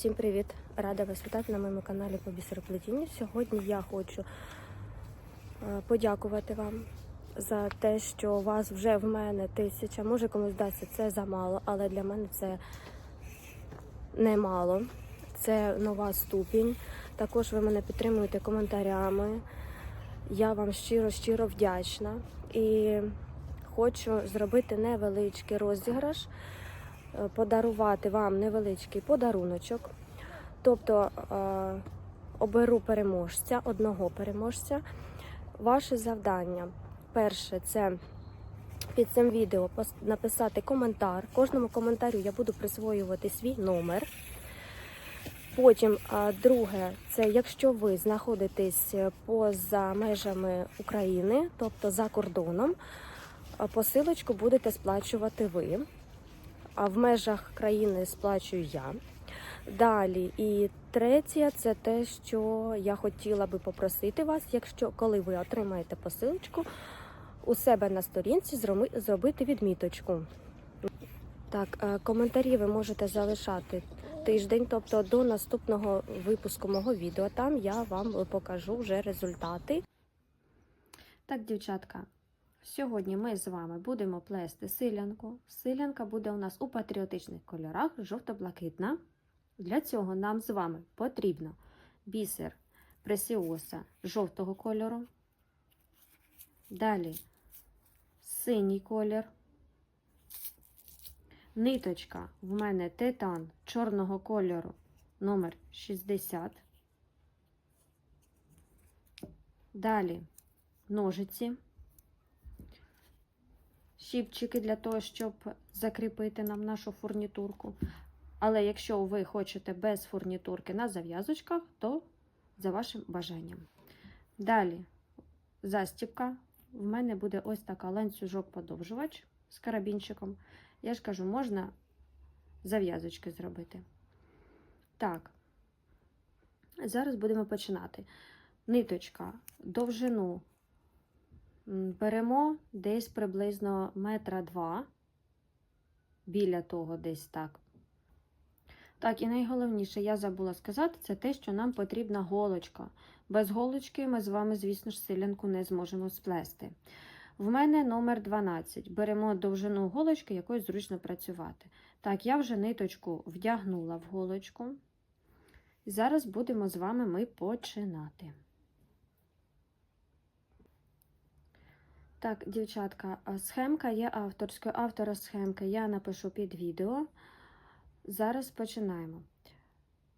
Всім привіт! Рада вас вітати на моєму каналі по бісероплетінню. Сьогодні я хочу е, подякувати вам за те, що у вас вже в мене тисяча. Може комусь здасться це замало, але для мене це немало. Це нова ступінь. Також ви мене підтримуєте коментарями. Я вам щиро-щиро вдячна і хочу зробити невеличкий розіграш подарувати вам невеличкий подаруночок. Тобто е, оберу переможця, одного переможця. Ваше завдання. Перше це під цим відео написати коментар. Кожному коментарю я буду присвоювати свій номер. Потім, друге, це якщо ви знаходитесь поза межами України, тобто за кордоном, посилочку будете сплачувати ви в межах країни сплачую я. Далі, і третє, це те, що я хотіла би попросити вас, якщо коли ви отримаєте посилочку, у себе на сторінці зробити відміточку. Так, е, коментарі ви можете залишати тиждень, тобто до наступного випуску мого відео. Там я вам покажу вже результати. Так, дівчатка, Сьогодні ми з вами будемо плести силянку. Силянка буде у нас у патріотичних кольорах жовто-блакитна. Для цього нам з вами потрібно бісер пресіоса жовтого кольору. Далі синій колір. Ниточка в мене титан чорного кольору номер 60. Далі ножиці щіпчики для того, щоб закріпити нам нашу фурнітурку. Але якщо ви хочете без фурнітурки на зав'язочках, то за вашим бажанням. Далі застібка. В мене буде ось така ланцюжок-подовжувач з карабінчиком. Я ж кажу, можна зав'язочки зробити. Так, зараз будемо починати. Ниточка, довжину Беремо десь приблизно метра два, біля того десь так. Так, і найголовніше, я забула сказати, це те, що нам потрібна голочка. Без голочки ми з вами, звісно ж, силянку не зможемо сплести. В мене номер 12. Беремо довжину голочки, якою зручно працювати. Так, я вже ниточку вдягнула в голочку. Зараз будемо з вами ми починати. Так, дівчатка, схемка є авторською. Автора схемки я напишу під відео. Зараз починаємо.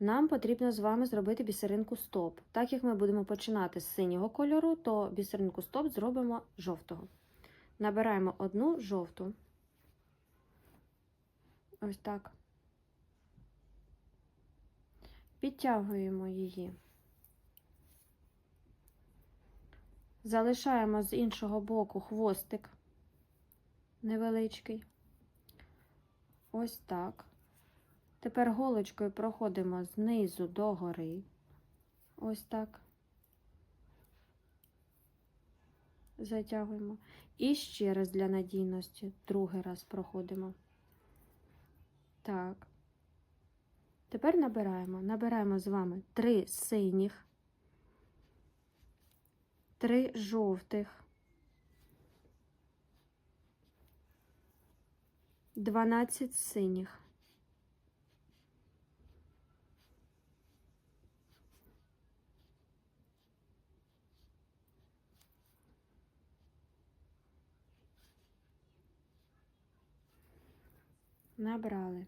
Нам потрібно з вами зробити бісеринку стоп. Так як ми будемо починати з синього кольору, то бісеринку стоп зробимо жовтого. Набираємо одну жовту. Ось так. Підтягуємо її. Залишаємо з іншого боку хвостик невеличкий. Ось так. Тепер голочкою проходимо знизу до гори. Ось так. Затягуємо. І ще раз для надійності, другий раз проходимо. Так. Тепер набираємо. Набираємо з вами три синіх три жовтих, 12 синіх. Набрали,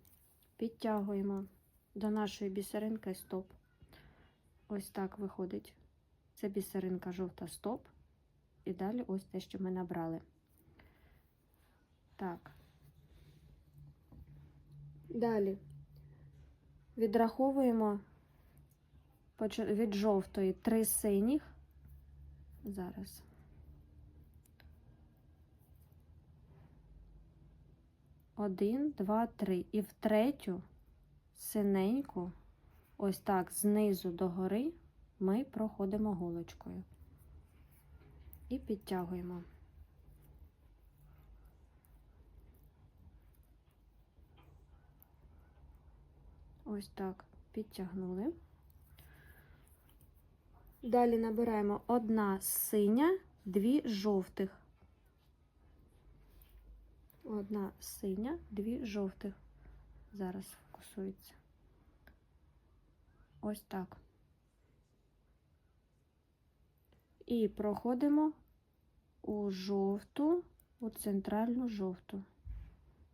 підтягуємо до нашої бісеринки стоп. Ось так виходить. Це бісеринка жовта стоп. І далі ось те, що ми набрали. Так. Далі відраховуємо від жовтої три синіх. Зараз. Один, два, три. І в третю синеньку, ось так, знизу до гори ми проходимо голочкою і підтягуємо. Ось так. підтягнули. Далі набираємо одна синя, дві жовтих. Одна синя, дві жовтих. Зараз фокусується. Ось так. І проходимо у жовту, у центральну жовту,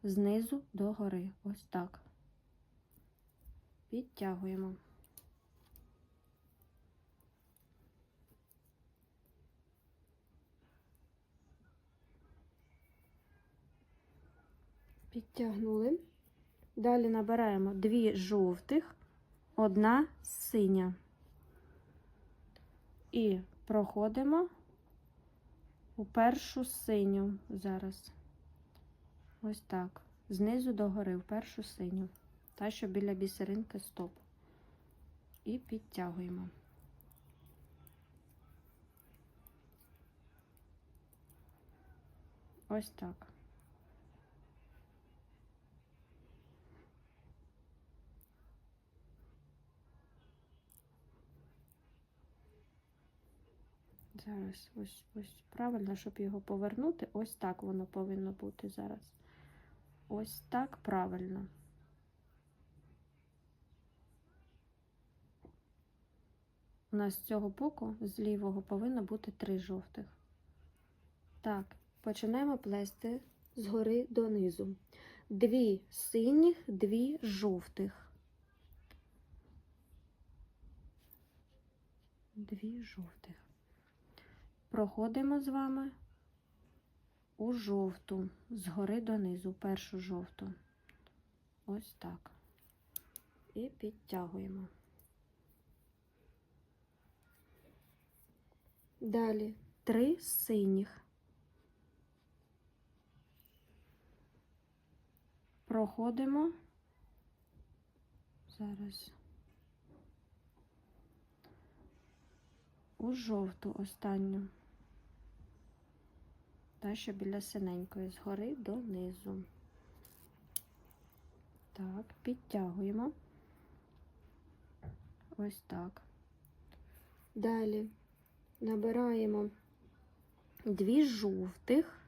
знизу до гори. Ось так. Підтягуємо. Підтягнули. Далі набираємо дві жовтих, одна синя. І проходимо у першу синю зараз. Ось так. Знизу до гори, в першу синю. Та, що біля бісеринки стоп. І підтягуємо. Ось так. Зараз ось ось правильно, щоб його повернути. Ось так воно повинно бути зараз. Ось так правильно. У нас з цього боку, з лівого, повинно бути три жовтих. Так, починаємо плести згори донизу. Дві синіх, дві жовтих. Дві жовтих. Проходимо з вами у жовту, згори донизу, першу жовту. Ось так. І підтягуємо. Далі три синіх. Проходимо зараз у жовту останню. Та, що біля синенької, згори донизу. Так, підтягуємо. Ось так. Далі набираємо дві жовтих,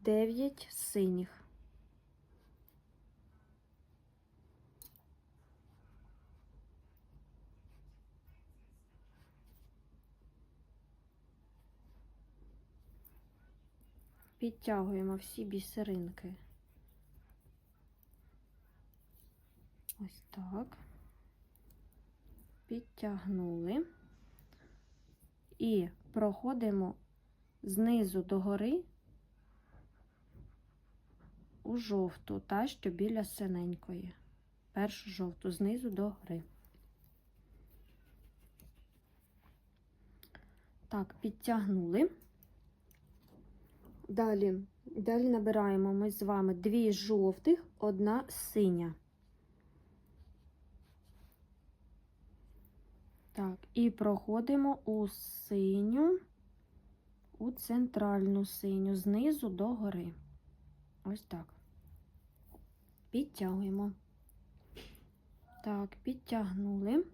дев'ять синіх. Підтягуємо всі бісеринки. Ось так. Підтягнули. І проходимо знизу до гори у жовту, та що біля синенької. Першу жовту знизу до гори. Так, підтягнули. Далі, далі набираємо ми з вами дві жовтих, одна синя. Так, і проходимо у синю, у центральну синю, знизу до гори. Ось так. Підтягуємо. Так, підтягнули.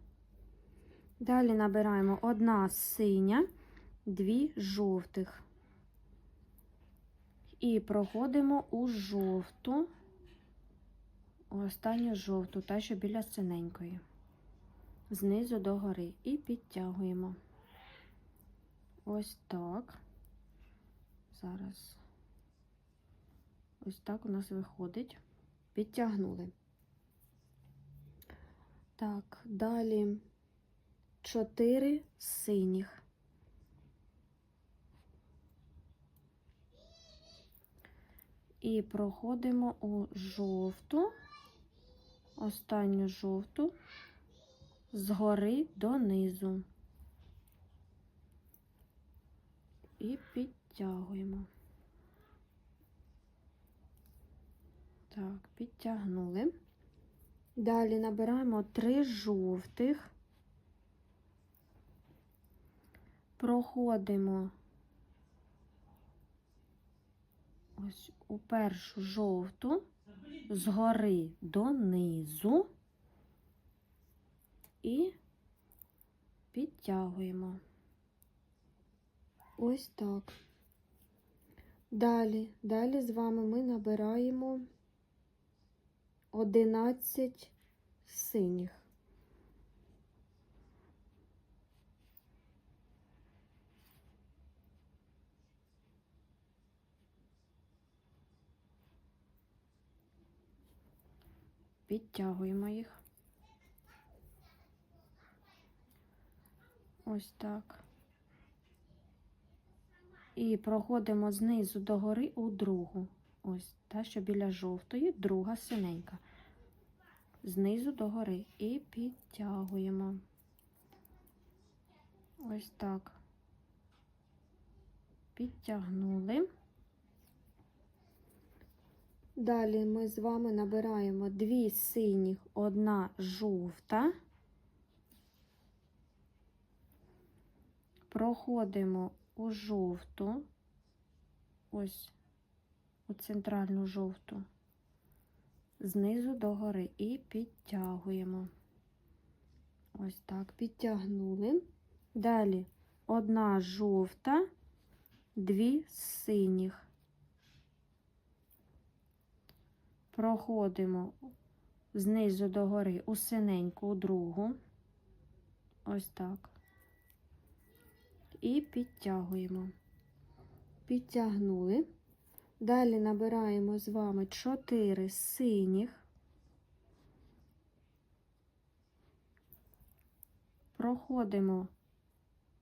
Далі набираємо одна синя, дві жовтих. І проходимо у жовту, останню жовту, та що біля синенької, знизу до гори, і підтягуємо. Ось так. Зараз ось так у нас виходить. Підтягнули. Так, далі чотири синіх. І проходимо у жовту, останню жовту, згори донизу. І підтягуємо. Так, підтягнули. Далі набираємо три жовтих, проходимо ось у першу жовту, згори донизу і підтягуємо. Ось так. Далі, далі з вами ми набираємо 11 синіх. Підтягуємо їх. Ось так. І проходимо знизу до гори у другу. Ось та, що біля жовтої, друга синенька. Знизу до гори. І підтягуємо. Ось так. Підтягнули. Далі ми з вами набираємо дві синіх, одна жовта. Проходимо у жовту, ось у центральну жовту, знизу до гори і підтягуємо. Ось так, підтягнули. Далі одна жовта, дві синіх. Проходимо знизу до гори у синеньку, другу. Ось так. І підтягуємо. Підтягнули. Далі набираємо з вами 4 синіх. Проходимо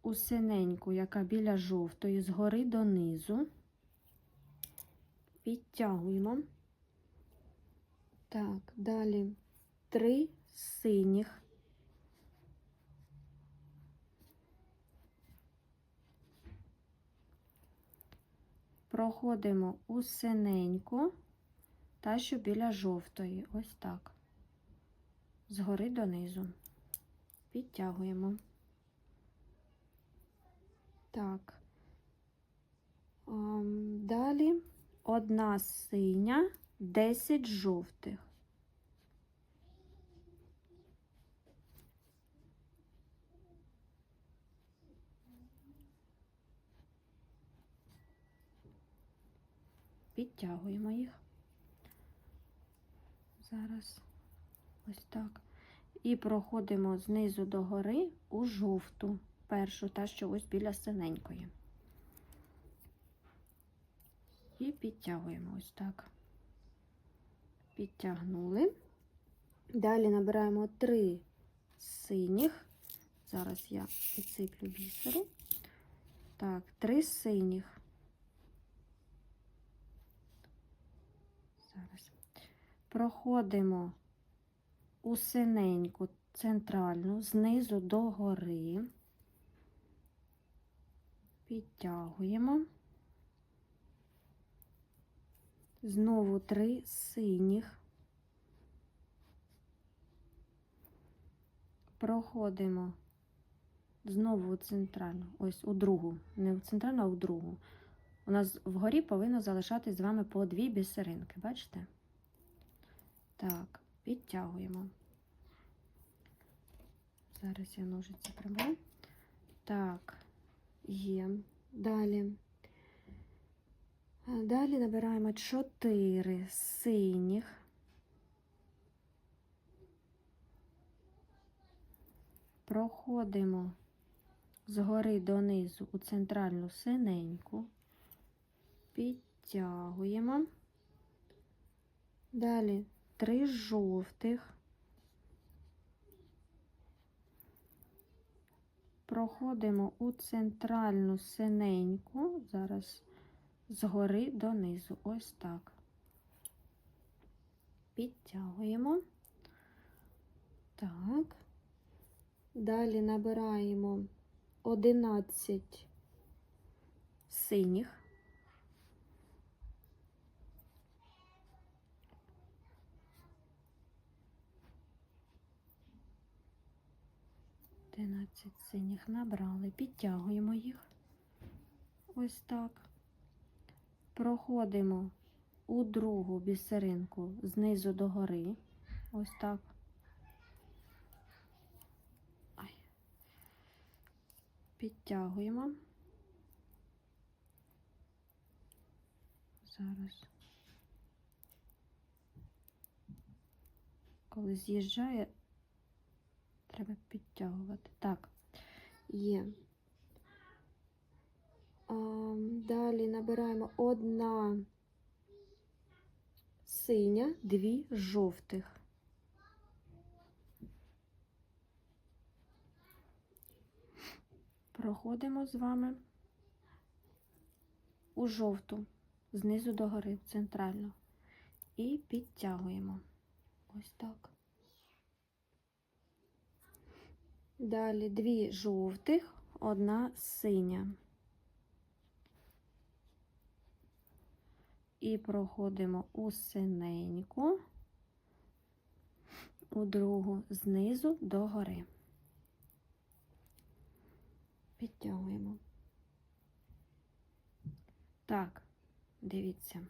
у синеньку, яка біля жовтої, згори донизу. Підтягуємо. Так, далі три синіх. Проходимо у синеньку та що біля жовтої. Ось так. Згори донизу. Підтягуємо. Так. Далі одна синя, 10 жовтих. Підтягуємо їх. Зараз ось так. І проходимо знизу до гори у жовту, першу, та що ось біля синенької. І підтягуємо ось так. Підтягнули. Далі набираємо три синіх. Зараз я підсиплю бісеру. Так, три синіх. Зараз. Проходимо у синеньку центральну, знизу до гори. Підтягуємо. Знову три синіх. Проходимо знову у центральну, ось у другу, не в центральну, а в другу. У нас вгорі повинно залишатись з вами по дві бісеринки, бачите? Так, підтягуємо. Зараз я ножиці приберу. Так, є. Далі. Далі набираємо 4 синіх. Проходимо згори донизу у центральну синеньку, підтягуємо. Далі 3 жовтих. Проходимо у центральну синеньку, зараз згори донизу, ось так. Підтягуємо. Так. Далі набираємо 11 синіх. Одинадцять синіх набрали, підтягуємо їх. Ось так. Проходимо у другу бісеринку знизу до гори. Ось так. Підтягуємо. Зараз. Коли з'їжджає, треба підтягувати. Так, є. А, далі набираємо одна синя, дві жовтих. Проходимо з вами у жовту, знизу до гори, центрально. І підтягуємо. Ось так. Далі дві жовтих, одна синя. І проходимо у синеньку, у другу знизу до гори. Підтягуємо. Так, дивіться.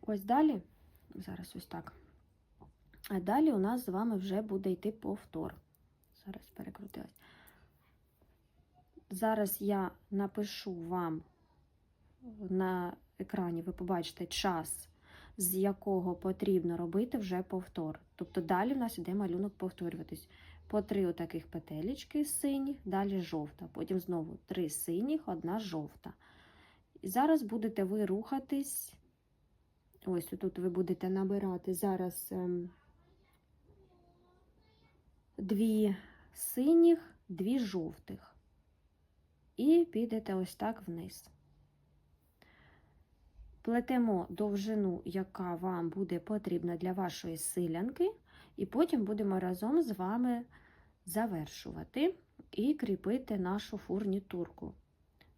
Ось далі, зараз ось так. А далі у нас з вами вже буде йти повтор. Зараз перекрутилась. Зараз я напишу вам на екрані, ви побачите час, з якого потрібно робити вже повтор. Тобто далі в нас іде малюнок повторюватись. По три отаких петелечки синіх, далі жовта. Потім знову три синіх, одна жовта. І зараз будете ви рухатись. Ось тут ви будете набирати зараз ем, дві синіх, дві жовтих. І підете ось так вниз. Плетемо довжину, яка вам буде потрібна для вашої силянки, і потім будемо разом з вами завершувати і кріпити нашу фурнітурку.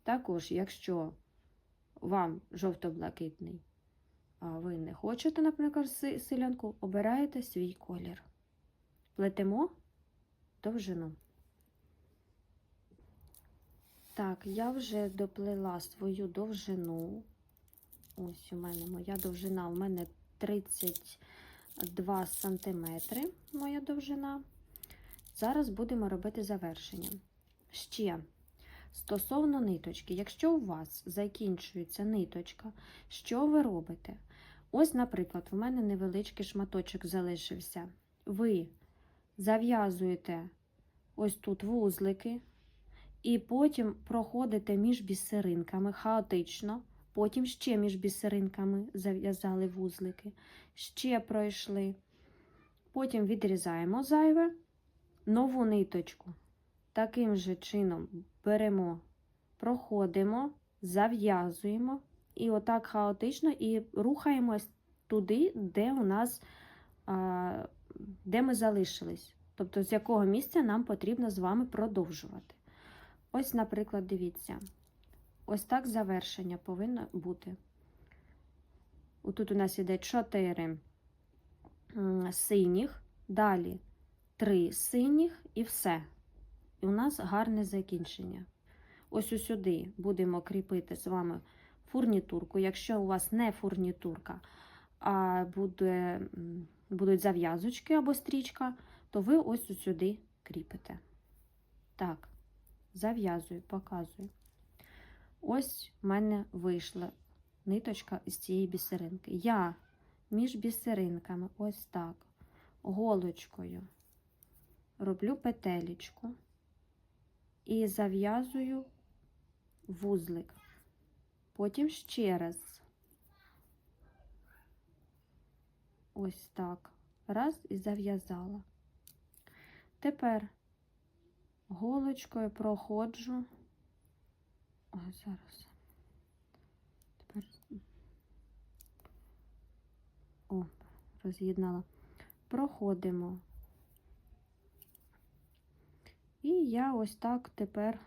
Також, якщо вам жовто-блакитний, а ви не хочете, наприклад, силянку, обираєте свій колір. Плетемо довжину. Так, я вже доплела свою довжину. Ось у мене моя довжина. У мене 32 сантиметри моя довжина. Зараз будемо робити завершення. Ще стосовно ниточки, якщо у вас закінчується ниточка, що ви робите? Ось, наприклад, у мене невеличкий шматочок залишився. Ви зав'язуєте ось тут вузлики, і потім проходите між бісеринками хаотично. Потім ще між бісеринками зав'язали вузлики, ще пройшли. Потім відрізаємо зайве, нову ниточку. Таким же чином беремо, проходимо, зав'язуємо і отак хаотично і рухаємось туди, де у нас, а, де ми залишились. Тобто, з якого місця нам потрібно з вами продовжувати. Ось, наприклад, дивіться. Ось так завершення повинно бути. Отут у нас іде 4 синіх, далі 3 синіх і все. І у нас гарне закінчення. Ось усюди будемо кріпити з вами фурнітурку. Якщо у вас не фурнітурка, а буде, будуть зав'язочки або стрічка, то ви ось усюди кріпите. Так, зав'язую, показую. Ось в мене вийшла ниточка з цієї бісеринки. Я між бісеринками, ось так, голочкою роблю петелечку і зав'язую вузлик. Потім ще раз. Ось так. Раз і зав'язала. Тепер голочкою проходжу. Ой, зараз. Тепер. О, роз'єднала. Проходимо. І я ось так тепер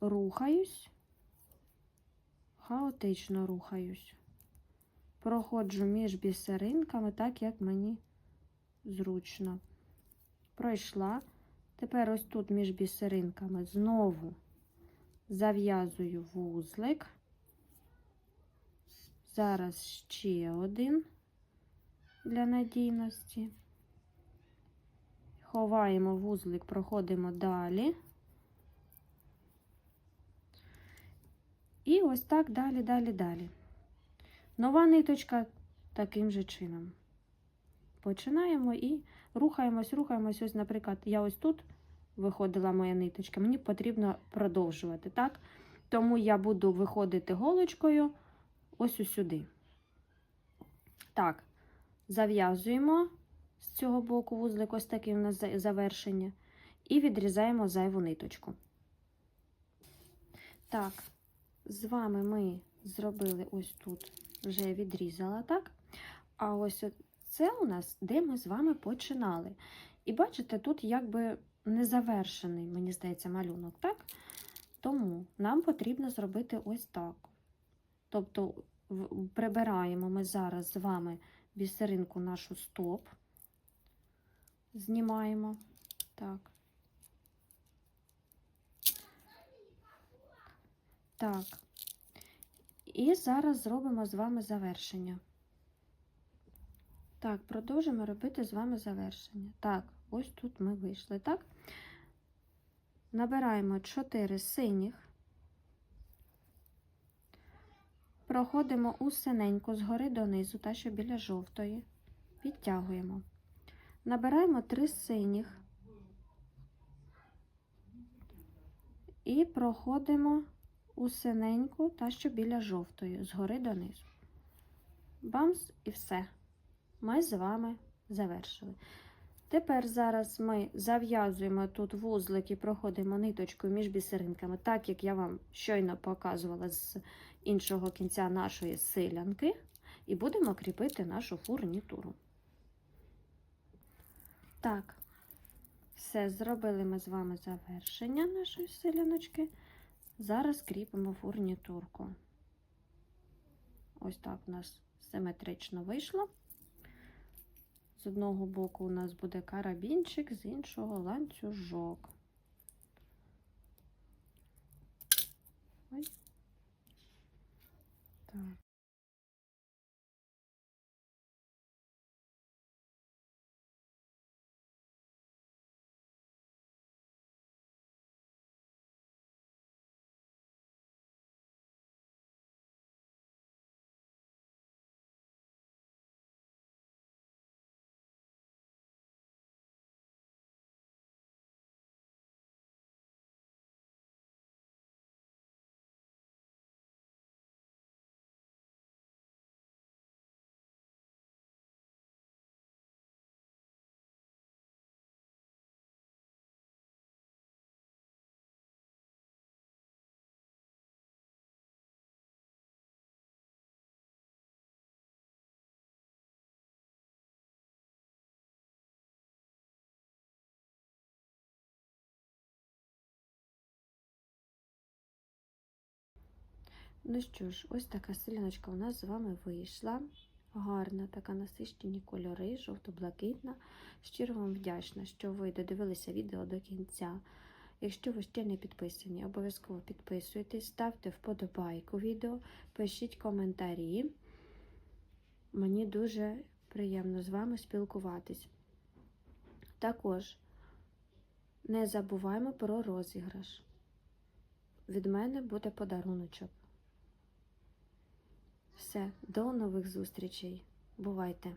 рухаюсь, хаотично рухаюсь. Проходжу між бісеринками, так як мені зручно. Пройшла. Тепер ось тут між бісеринками знову зав'язую вузлик, Зараз ще один для надійності. Ховаємо вузлик, проходимо далі. І ось так далі, далі, далі. Нова ниточка таким же чином. Починаємо і рухаємось, рухаємось. Ось, наприклад, я ось тут виходила моя ниточка, мені потрібно продовжувати, так? Тому я буду виходити голочкою ось сюди. Так, зав'язуємо з цього боку вузлик, ось таке у нас завершення, і відрізаємо зайву ниточку. Так, з вами ми зробили ось тут, вже відрізала, так? А ось це у нас, де ми з вами починали. І бачите, тут якби не завершений, мені здається, малюнок, так? Тому нам потрібно зробити ось так. Тобто прибираємо ми зараз з вами бісеринку нашу стоп, знімаємо. Так. Так. І зараз зробимо з вами завершення. Так, продовжимо робити з вами завершення. Так, ось тут ми вийшли, так? Набираємо 4 синіх, проходимо у синеньку згори донизу, та що біля жовтої, підтягуємо. Набираємо 3 синіх і проходимо у синеньку, та що біля жовтої, згори донизу. Бамс і все. Ми з вами завершили. Тепер зараз ми зав'язуємо тут вузлик і проходимо ниточкою між бісеринками, так як я вам щойно показувала з іншого кінця нашої силянки, і будемо кріпити нашу фурнітуру. Так, все, зробили ми з вами завершення нашої силяночки. Зараз кріпимо фурнітурку. Ось так у нас симетрично вийшло. З одного боку у нас буде карабінчик, з іншого ланцюжок. Ой. Так. Ну що ж, ось така селяночка у нас з вами вийшла. Гарна, така насищені кольори, жовто-блакитна. Щиро вам вдячна, що ви додивилися відео до кінця. Якщо ви ще не підписані, обов'язково підписуйтесь, ставте вподобайку відео, пишіть коментарі. Мені дуже приємно з вами спілкуватись. Також не забуваємо про розіграш. Від мене буде подаруночок. Все, до нових зустрічей. Бувайте!